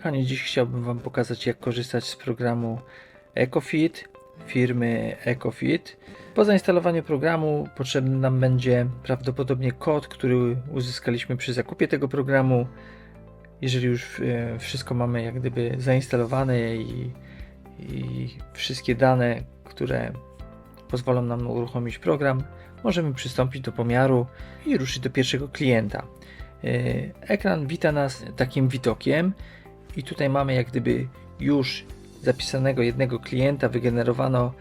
Kochani, dziś chciałbym Wam pokazać, jak korzystać z programu EcoFit firmy EcoFit. Po zainstalowaniu programu potrzebny nam będzie prawdopodobnie kod, który uzyskaliśmy przy zakupie tego programu. Jeżeli już e, wszystko mamy jak gdyby zainstalowane i, i wszystkie dane, które pozwolą nam uruchomić program, możemy przystąpić do pomiaru i ruszyć do pierwszego klienta. E, ekran wita nas takim widokiem i tutaj mamy jak gdyby już zapisanego jednego klienta wygenerowano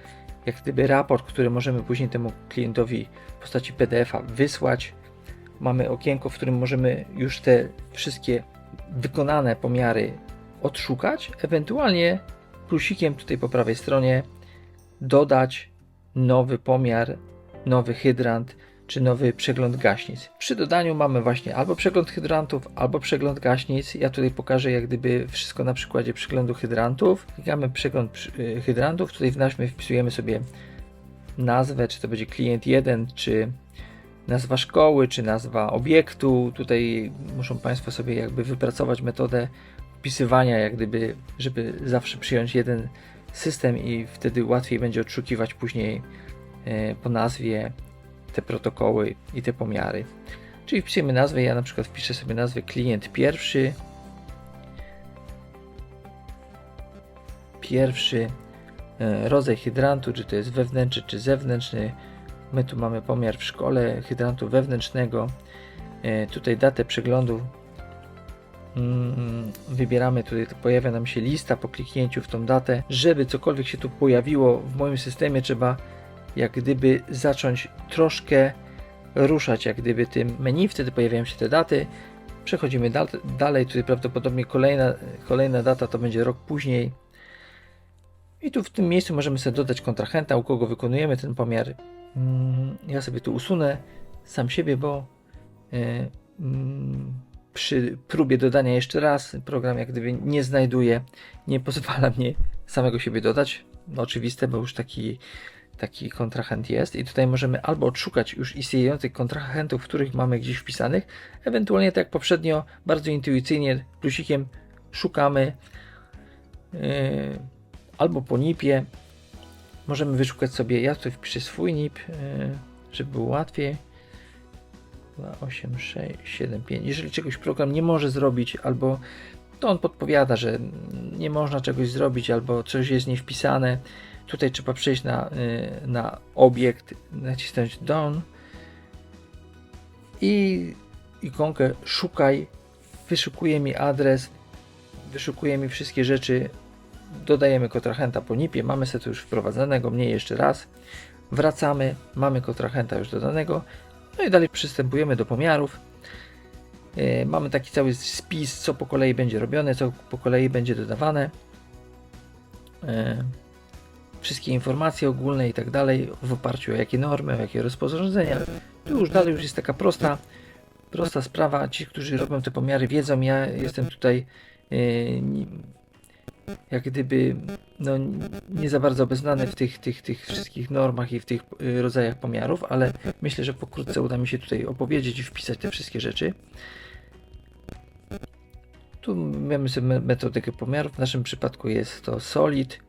jak gdyby raport, który możemy później temu klientowi w postaci PDF-a wysłać. Mamy okienko, w którym możemy już te wszystkie wykonane pomiary odszukać, ewentualnie plusikiem tutaj po prawej stronie dodać nowy pomiar, nowy hydrant, czy nowy przegląd gaśnic. Przy dodaniu mamy właśnie albo przegląd hydrantów, albo przegląd gaśnic. Ja tutaj pokażę jak gdyby wszystko na przykładzie przeglądu hydrantów. Klikamy przegląd y, hydrantów, tutaj w naśmy wpisujemy sobie nazwę, czy to będzie klient 1, czy nazwa szkoły, czy nazwa obiektu. Tutaj muszą Państwo sobie jakby wypracować metodę wpisywania, jak gdyby, żeby zawsze przyjąć jeden system i wtedy łatwiej będzie odszukiwać później y, po nazwie te protokoły i te pomiary. Czyli wpisujemy nazwę, ja na przykład wpiszę sobie nazwę klient pierwszy. Pierwszy e, rodzaj hydrantu, czy to jest wewnętrzny, czy zewnętrzny. My tu mamy pomiar w szkole hydrantu wewnętrznego. E, tutaj datę przeglądu mm, wybieramy, tutaj pojawia nam się lista po kliknięciu w tą datę. Żeby cokolwiek się tu pojawiło w moim systemie, trzeba jak gdyby zacząć troszkę ruszać jak gdyby tym menu, wtedy pojawiają się te daty. Przechodzimy dal dalej, tutaj prawdopodobnie kolejna, kolejna data to będzie rok później. I tu w tym miejscu możemy sobie dodać kontrahenta, u kogo wykonujemy ten pomiar. Mm, ja sobie tu usunę sam siebie, bo e, mm, przy próbie dodania jeszcze raz program jak gdyby nie znajduje, nie pozwala mnie samego siebie dodać. No, oczywiste, bo już taki taki kontrahent jest i tutaj możemy albo odszukać już istniejących kontrahentów, których mamy gdzieś wpisanych, ewentualnie tak jak poprzednio, bardzo intuicyjnie plusikiem szukamy yy, albo po NIP-ie. Możemy wyszukać sobie, ja tutaj wpiszę swój NIP, yy, żeby było łatwiej. 8, 6, 7, 5. Jeżeli czegoś program nie może zrobić, albo to on podpowiada, że nie można czegoś zrobić, albo coś jest niewpisane, Tutaj trzeba przejść na, y, na obiekt, nacisnąć down i ikonkę szukaj, wyszukuje mi adres, wyszukuje mi wszystkie rzeczy, dodajemy kontrahenta po NIP-ie, mamy to już wprowadzonego, mniej jeszcze raz, wracamy, mamy kontrahenta już dodanego, no i dalej przystępujemy do pomiarów. Yy, mamy taki cały spis, co po kolei będzie robione, co po kolei będzie dodawane. Yy wszystkie informacje ogólne i tak dalej w oparciu o jakie normy, o jakie rozporządzenia. Tu już dalej już jest taka prosta, prosta sprawa. Ci, którzy robią te pomiary wiedzą, ja jestem tutaj e, jak gdyby no, nie za bardzo obeznany w tych, tych, tych wszystkich normach i w tych e, rodzajach pomiarów, ale myślę, że pokrótce uda mi się tutaj opowiedzieć i wpisać te wszystkie rzeczy. Tu mamy sobie metodykę pomiarów. W naszym przypadku jest to solid.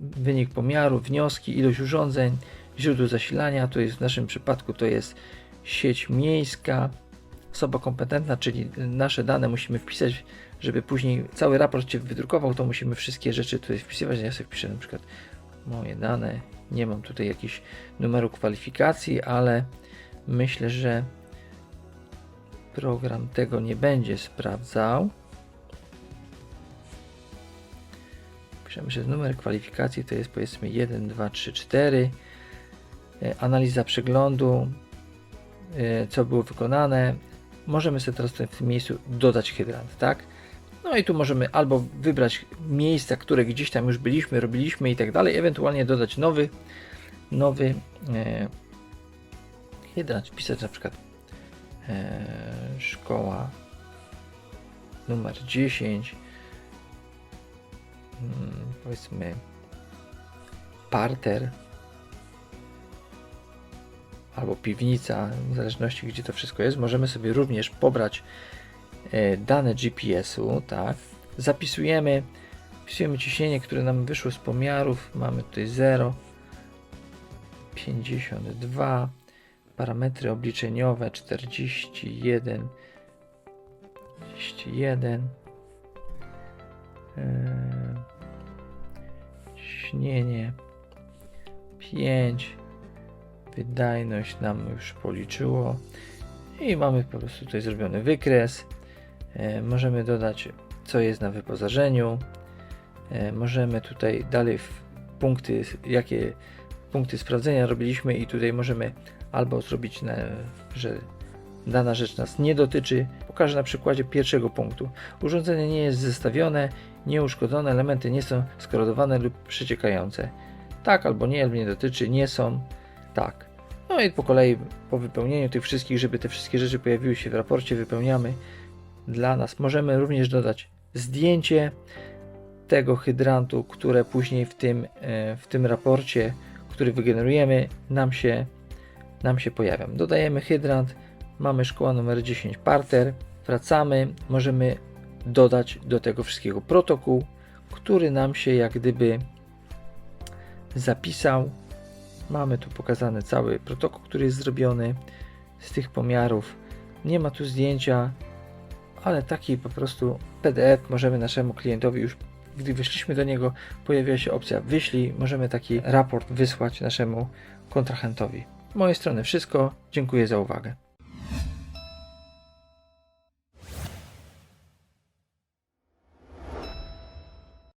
Wynik pomiaru, wnioski, ilość urządzeń, źródło zasilania, to jest w naszym przypadku to jest sieć miejska, osoba kompetentna, czyli nasze dane musimy wpisać, żeby później cały raport się wydrukował, to musimy wszystkie rzeczy tutaj wpisywać. Ja sobie wpiszę na przykład moje dane, nie mam tutaj jakiś numeru kwalifikacji, ale myślę, że program tego nie będzie sprawdzał. Piszemy, że numer kwalifikacji to jest powiedzmy 1, 2, 3, 4. Analiza przeglądu, e, co było wykonane. Możemy sobie teraz w tym miejscu dodać hydrant, tak? No i tu możemy albo wybrać miejsca, które gdzieś tam już byliśmy, robiliśmy i tak dalej, ewentualnie dodać nowy, nowy e, hydrant, wpisać na przykład e, szkoła numer 10 Hmm, powiedzmy parter albo piwnica, w zależności gdzie to wszystko jest, możemy sobie również pobrać e, dane GPS-u, tak, zapisujemy, wpisujemy ciśnienie, które nam wyszło z pomiarów, mamy tutaj 0, 52, parametry obliczeniowe 41, 41, ciśnienie 5, wydajność nam już policzyło i mamy po prostu tutaj zrobiony wykres. E, możemy dodać co jest na wyposażeniu. E, możemy tutaj dalej punkty, jakie punkty sprawdzenia robiliśmy i tutaj możemy albo zrobić, na, że dana rzecz nas nie dotyczy. Pokażę na przykładzie pierwszego punktu. Urządzenie nie jest zestawione, nieuszkodzone, elementy nie są skorodowane lub przeciekające. Tak albo nie, nie dotyczy, nie są, tak. No i po kolei po wypełnieniu tych wszystkich, żeby te wszystkie rzeczy pojawiły się w raporcie, wypełniamy dla nas. Możemy również dodać zdjęcie tego hydrantu, które później w tym, e, w tym raporcie, który wygenerujemy, nam się, nam się pojawią. Dodajemy hydrant, mamy szkoła numer 10 parter, wracamy, możemy dodać do tego wszystkiego protokół, który nam się jak gdyby zapisał. Mamy tu pokazany cały protokół, który jest zrobiony z tych pomiarów. Nie ma tu zdjęcia, ale taki po prostu PDF możemy naszemu klientowi już, gdy weszliśmy do niego, pojawia się opcja wyślij, możemy taki raport wysłać naszemu kontrahentowi. Z mojej strony wszystko. Dziękuję za uwagę.